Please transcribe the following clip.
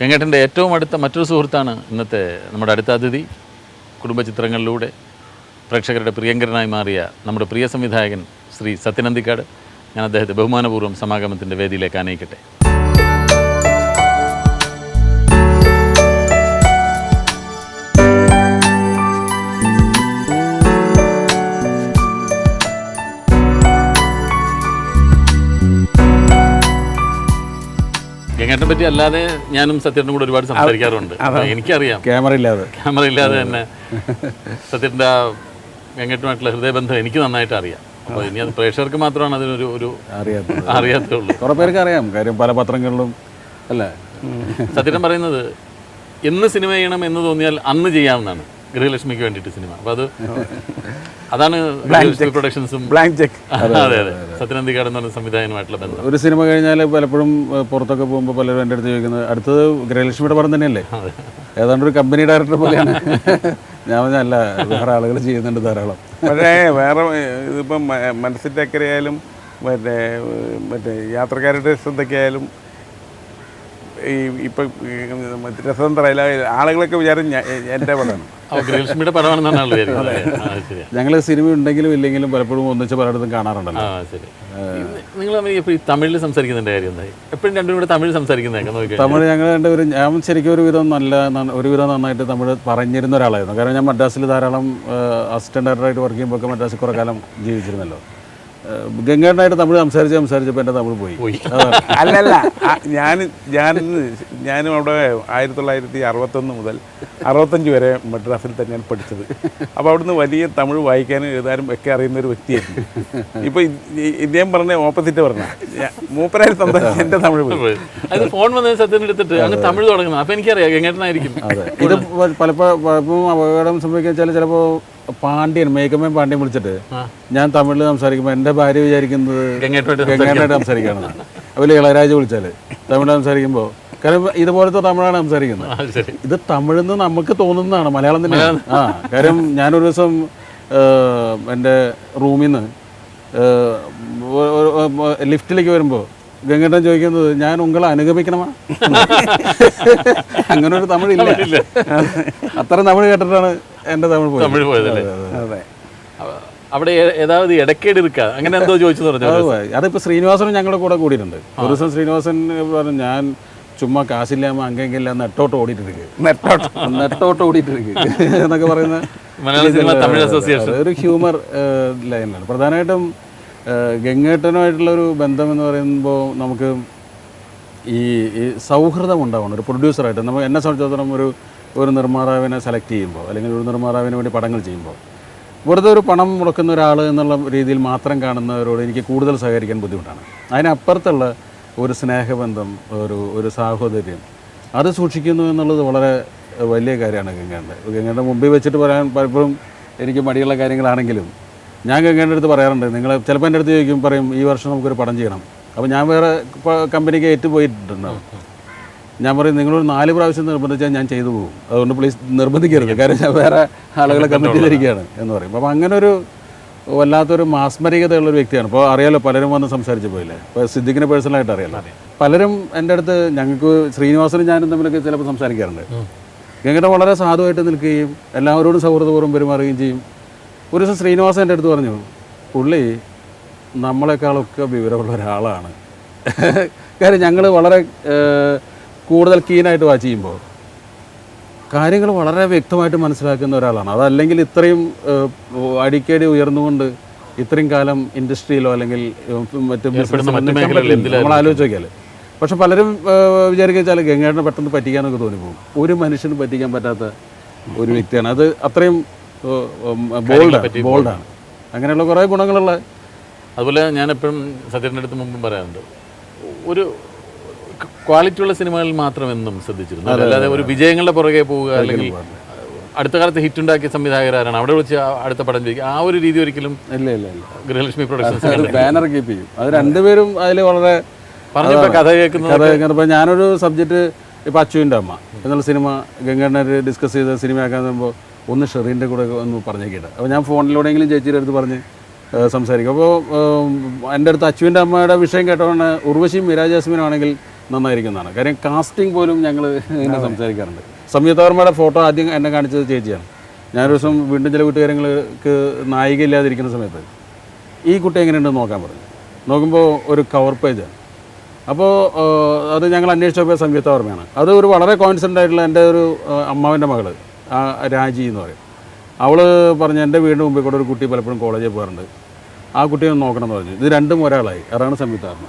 വെങ്കട്ടന്റെ ഏറ്റവും അടുത്ത മറ്റൊരു സുഹൃത്താണ് ഇന്നത്തെ നമ്മുടെ അടുത്ത അതിഥി. കുടുംബ ചിത്രങ്ങളിലൂടെ പ്രേക്ഷകരുടെ പ്രിയങ്കരനായി മാറിയ നമ്മുടെ പ്രിയ സംവിധായകൻ ശ്രീ സത്യനന്ദിക്കാട്. ഞാൻ അദ്ദേഹത്തെ ബഹുമാനപൂർവം സമാഗമത്തിന്റെ വേദിയിലേക്ക് ആനയിക്കട്ടെ. വെങ്കട്ടനെ പറ്റി അല്ലാതെ ഞാനും സത്യനും കൂടെ ഒരുപാട് സംസാരിക്കാറുണ്ട്. എനിക്കറിയാം. ക്യാമറ ഇല്ലാതെ. ക്യാമറ ഇല്ലാതെ തന്നെ സത്യത്തിന്റെ ആ വെങ്കട്ടുമായിട്ടുള്ള ഹൃദയബന്ധം എനിക്ക് നന്നായിട്ട് അറിയാം. അപ്പോൾ ഇനി അത് പ്രേക്ഷകർക്ക് മാത്രമാണ് അതിനൊരു ഒരു അറിയാത്തത്. അറിയാത്തുള്ളൂ. കുറേ പേർക്ക് അറിയാം. കാര്യം പല പത്രങ്ങളിലും അല്ലേ? സത്യൻ പറയുന്നത് എന്ന് സിനിമ ചെയ്യണം എന്ന് തോന്നിയാൽ അന്ന് ചെയ്യാവുന്നതാണ്. ഗൃഹലക്ഷ്മിക്ക് വേണ്ടിയിട്ട് സിനിമ. അപ്പോൾ അത് അതാണ് ഗൃഹലക്ഷ്മി പ്രൊഡക്ഷൻസും ബ്ലാങ്ക് ചെക്ക് അതെ അതെ സത്യനന്ദിക്കാട് എന്ന് പറഞ്ഞ സംവിധായകനുമായിട്ടുള്ള ബന്ധം. ഒരു സിനിമ കഴിഞ്ഞാൽ പലപ്പോഴും പുറത്തൊക്കെ പോകുമ്പോൾ പലരും എന്റെ അടുത്ത് ചോദിക്കുന്നത് അടുത്തത് ഗൃഹലക്ഷ്മിയുടെ പടം തന്നെയല്ലേ? ഏതാണ്ട് ഒരു കമ്പനി ഡയറക്ടർ പോലെയാണ്. ഞാൻ പറഞ്ഞല്ല വേറെ ആളുകൾ ചെയ്യുന്നുണ്ട് ധാരാളം. പക്ഷേ വേറെ ഇതിപ്പം മനസ്സിന്റെ അക്കരയായാലും മറ്റേ മറ്റേ യാത്രക്കാരുടെ ശ്രദ്ധയ്ക്കായാലും ഈ ഇപ്പം രസതന്ത്രയില ആളുകളൊക്കെ വിചാരം എന്റെ പടമാണ്. ഞങ്ങൾ സിനിമ ഉണ്ടെങ്കിലും ഇല്ലെങ്കിലും പലപ്പോഴും ഒന്നിച്ച് പലയിടത്തും കാണാറുണ്ടല്ലോ. ആ ശരി. നിങ്ങൾ ഈ തമിഴിൽ സംസാരിക്കുന്നതിന്റെ കാര്യം എന്തായി? എപ്പോഴും രണ്ടും കൂടെ തമിഴ് സംസാരിക്കുന്നതൊക്കെ തമിഴ് ഞങ്ങൾ രണ്ടുപേരും ഞാൻ ശരിക്കും ഒരു വിധം നല്ല ഒരു വിധം നന്നായിട്ട് തമിഴ് പറഞ്ഞിരുന്ന ഒരാളായിരുന്നു. കാരണം ഞാൻ മദ്രാസിൽ ധാരാളം അസിസ്റ്റന്റ് ഡയറക്ടറായിട്ട് വർക്ക് ചെയ്യുമ്പോൾ ഒക്കെ മദ്രാസിൽ കുറേ കാലം ജീവിച്ചിരുന്നല്ലോ. ഗംഗേട്ടനായിട്ട് തമിഴ് സംസാരിച്ച് സംസാരിച്ചപ്പോൾ എന്റെ തമിഴ് പോയി. അല്ലല്ല ഞാൻ ഞാൻ ഞാനും അവിടെ ആയിരത്തി തൊള്ളായിരത്തി അറുപത്തൊന്ന് മുതൽ അറുപത്തഞ്ച് വരെ മദ്രാസിൽ തന്നെയാണ് പഠിച്ചത്. അപ്പോൾ അവിടുന്ന് വലിയ തമിഴ് വായിക്കാനും എഴുതാനും ഒക്കെ അറിയുന്ന ഒരു വ്യക്തിയായിരുന്നു. ഇപ്പോൾ ഇദ്ദേഹം പറഞ്ഞ ഓപ്പോസിറ്റ് പറഞ്ഞ മൂപ്പരായി സംസാരിച്ച് എന്റെ തമിഴ് പോയി. അത്. ഫോൺ വന്ന സത്യം എടുത്തിട്ട് അങ്ങ് തമിഴ് തുടങ്ങുന്നത് അപ്പോൾ എനിക്കറിയാം ഗംഗേട്ടനായിരിക്കും അതെ. ഇത് പലപ്പോഴും അപകടം സംഭവിക്കാൻ വെച്ചാൽ ചിലപ്പോൾ പാണ്ഡ്യൻ മേക്കമ്മയും പാണ്ഡ്യൻ വിളിച്ചിട്ട് ഞാൻ തമിഴിൽ സംസാരിക്കുമ്പോൾ എന്റെ ഭാര്യ വിചാരിക്കുന്നത് ഗംഗേട്ടനായിട്ട് ഗംഗാനായിട്ട് സംസാരിക്കുകയാണ്. അതുപോലെ ഇളയരാജ വിളിച്ചാൽ തമിഴ് സംസാരിക്കുമ്പോൾ കാരണം ഇതുപോലത്തെ തമിഴാണ് സംസാരിക്കുന്നത്. ഇത് തമിഴിൽ തമിഴെന്ന് നമുക്ക് തോന്നുന്നതാണ് മലയാളം തന്നെ ആ കാര്യം ഞാനൊരു ദിവസം എന്റെ റൂമിൽ നിന്ന് ലിഫ്റ്റിലേക്ക് വരുമ്പോൾ ഗംഗേട്ടൻ ചോദിക്കുന്നത് ഞാൻ ഉങ്ങളെ അനുഗമിക്കണമാ? അങ്ങനെ ഒരു തമിഴില്ല. അത്ര തമിഴ് കേട്ടിട്ടാണ് എന്റെ തമിഴ് പോയത്. തമിഴ് പോയതല്ലേ അതെ അവിടെ ഏതാവത് ഇടക്കേട് ഇരിക്കുക അങ്ങനെ എന്തോ ചോദിച്ചു പറഞ്ഞു അത് അതിപ്പോൾ ശ്രീനിവാസനും ഞങ്ങളുടെ കൂടെ കൂടിയിട്ടുണ്ട്. ഒരു ദിവസം ശ്രീനിവാസൻ പറഞ്ഞു ഞാൻ ചുമ്മാ കാശില്ലാമ അങ്കെങ്കില്ല നെട്ടോട്ട് ഓടിയിട്ടിരിക്കുക നെട്ടോട്ട് നെട്ടോട്ട് ഓടിയിട്ടിരിക്കുക എന്നൊക്കെ പറയുന്ന മലയാള സിനിമ തമിഴ് അസോസിയേഷൻ. ഒരു ഹ്യൂമർ ലൈനാണ് പ്രധാനമായിട്ടും ഗംഗേട്ടനുമായിട്ടുള്ള ഒരു ബന്ധം എന്ന് പറയുമ്പോൾ നമുക്ക് ഈ ഈ സൗഹൃദം ഉണ്ടാവണം. ഒരു പ്രൊഡ്യൂസറായിട്ട് നമ്മൾ എന്നെ സംബന്ധിച്ചിടത്തോളം ഒരു ഒരു നിർമ്മാതാവിനെ സെലക്ട് ചെയ്യുമ്പോൾ അല്ലെങ്കിൽ ഒരു നിർമ്മാതാവിന് വേണ്ടി പടങ്ങൾ ചെയ്യുമ്പോൾ വെറുതെ ഒരു പണം മുടക്കുന്ന ഒരാൾ എന്നുള്ള രീതിയിൽ മാത്രം കാണുന്നവരോട് എനിക്ക് കൂടുതൽ സഹകരിക്കാൻ ബുദ്ധിമുട്ടാണ്. അതിനപ്പുറത്തുള്ള ഒരു സ്നേഹബന്ധം ഒരു ഒരു സാഹോദര്യം അത് സൂക്ഷിക്കുന്നു എന്നുള്ളത് വളരെ വലിയ കാര്യമാണ് ഗംഗേന്റെ ഗംഗേന്റെ മുമ്പിൽ വെച്ചിട്ട് പറയാൻ പലപ്പോഴും എനിക്ക് മടിയുള്ള കാര്യങ്ങളാണെങ്കിലും ഞാൻ ഗംഗേന്റെ അടുത്ത് പറയാറുണ്ട് നിങ്ങൾ ചിലപ്പോൾ എന്റെ അടുത്ത് ചോദിക്കും പറയും ഈ വർഷം നമുക്കൊരു പടം ചെയ്യണം. അപ്പോൾ ഞാൻ വേറെ കമ്പനിക്ക് ഏറ്റു പോയിട്ടുണ്ടാവും ഞാൻ പറയും നിങ്ങളൊരു നാല് പ്രാവശ്യം നിർബന്ധിച്ചാൽ ഞാൻ ചെയ്തു പോകും. അതുകൊണ്ട് പ്ലീസ് നിർബന്ധിക്കരുത്. കാരണം ഞാൻ വേറെ ആളുകളെ കമ്മിറ്റിയിലിരിക്കുകയാണ് എന്ന് പറയും. അപ്പം അങ്ങനെ ഒരു വല്ലാത്തൊരു മാസ്മരികതയുള്ള ഒരു വ്യക്തിയാണ്. ഇപ്പോൾ അറിയാലോ പലരും വന്ന് സംസാരിച്ചു പോയില്ലേ? ഇപ്പോൾ സിദ്ദിഖിനെ പേഴ്സണലായിട്ട് അറിയാലോ? പലരും എന്റെ അടുത്ത് ഞങ്ങൾക്ക് ശ്രീനിവാസനും ഞാനും തമ്മിലൊക്കെ ചിലപ്പോൾ സംസാരിക്കാറുണ്ട്. ഞങ്ങളുടെ വളരെ സാധുവായിട്ട് നിൽക്കുകയും എല്ലാവരോടും സൗഹൃദപൂർവം പെരുമാറുകയും ചെയ്യും. ഒരു ദിവസം ശ്രീനിവാസൻ എന്റെ അടുത്ത് പറഞ്ഞു പുള്ളി നമ്മളെക്കാളൊക്കെ വിവരമുള്ള ഒരാളാണ്. കാര്യം ഞങ്ങൾ വളരെ കൂടുതൽ കീനായിട്ട് വാച്ച് ചെയ്യുമ്പോൾ കാര്യങ്ങൾ വളരെ വ്യക്തമായിട്ട് മനസ്സിലാക്കുന്ന ഒരാളാണ്. അതല്ലെങ്കിൽ ഇത്രയും അടിക്കടി ഉയർന്നുകൊണ്ട് ഇത്രയും കാലം ഇൻഡസ്ട്രിയിലോ അല്ലെങ്കിൽ മറ്റു. നമ്മൾ ആലോചിച്ച് നോക്കിയാൽ പക്ഷെ പലരും വിചാരിക്കുക വെച്ചാൽ ഗംഗേട്ടനെ പെട്ടെന്ന് പറ്റിക്കാനൊക്കെ തോന്നിപ്പോകും. ഒരു മനുഷ്യന് പറ്റിക്കാൻ പറ്റാത്ത ഒരു വ്യക്തിയാണ്. അത് അത്രയും ബോൾഡാണ് ബോൾഡാണ് അങ്ങനെയുള്ള കുറേ ഗുണങ്ങളുള്ള അതുപോലെ ഞാൻ എപ്പോഴും സത്യത്തിന്റെ അടുത്ത് മുമ്പും പറയാറുണ്ട്. ഒരു ക്വാളിറ്റി ഉള്ള സിനിമകളിൽ മാത്രം എന്നും ശ്രദ്ധിച്ചിരുന്നു അല്ലാതെ ഒരു വിജയങ്ങളുടെ പുറകെ പോവുക അല്ലെങ്കിൽ അടുത്ത കാലത്ത് ഹിറ്റ് ഉണ്ടാക്കിയ സംവിധായകരാണ് അവിടെ വിളിച്ച് അടുത്ത പടം ചോദിക്കുക. ആ ഒരു രീതി ഒരിക്കലും ഇല്ല ഇല്ല ഇല്ല. ഗൃഹലക്ഷ്മി പ്രൊഡക്ഷൻസ് ബാനർ കീപ്പ് ചെയ്യും. അത് രണ്ടുപേരും അതിൽ വളരെ പറഞ്ഞപ്പോൾ കഥ കേൾക്കുന്നത് കഥ കേൾക്കുന്നപ്പോൾ ഞാനൊരു സബ്ജക്റ്റ് ഇപ്പോൾ അച്ചുവിന്റെ അമ്മ എന്നുള്ള സിനിമ ഗംഗണ്ണർ ഡിസ്കസ് ചെയ്ത് സിനിമയാക്കാൻ പറയുമ്പോൾ ഒന്ന് ഷെറീന്റെ കൂടെ ഒന്ന് പറഞ്ഞേക്കിട്ട് അപ്പോൾ ഞാൻ ഫോണിലൂടെയെങ്കിലും ചേച്ചിയുടെ അടുത്ത് പറഞ്ഞ് സംസാരിക്കും. അപ്പോൾ എന്റെ അടുത്ത് അച്ചുവിന്റെ അമ്മയുടെ വിഷയം കേട്ടോണ്ട് ഉർവശിയും മിരാജ് ജാസ്മിനും ആണെങ്കിൽ നന്നായിരിക്കുന്നതാണ്. കാര്യം കാസ്റ്റിംഗ് പോലും ഞങ്ങൾ ഇങ്ങനെ സംസാരിക്കാറുണ്ട്. സംയുക്ത വർമ്മയുടെ ഫോട്ടോ ആദ്യം എന്നെ കാണിച്ചത് ചേച്ചിയാണ്. ഞാനൊരു ദിവസം വീണ്ടും ചില വീട്ടുകാരങ്ങൾക്ക് നായിക ഇല്ലാതിരിക്കുന്ന സമയത്ത് ഈ കുട്ടി എങ്ങനെയുണ്ട് നോക്കാൻ പറഞ്ഞു. നോക്കുമ്പോൾ ഒരു കവർ പേജാണ് അപ്പോൾ അത് ഞങ്ങൾ അന്വേഷിച്ചപ്പോൾ സംയുക്ത വർമ്മയാണ് അത് ഒരു വളരെ കോൺസെന്റ് ആയിട്ടുള്ള എന്റെ ഒരു അമ്മാവന്റെ മകൾ രാജി എന്ന് പറയും. അവൾ പറഞ്ഞു എന്റെ വീടിന് മുമ്പിൽ കൂടെ ഒരു കുട്ടി പലപ്പോഴും കോളേജിൽ പോകാറുണ്ട്. ആ കുട്ടിയെ ഒന്ന് നോക്കണം എന്ന് പറഞ്ഞു. ഇത് രണ്ടും ഒരാളായി. അതാണ് സംയുക്ത വർമ്മ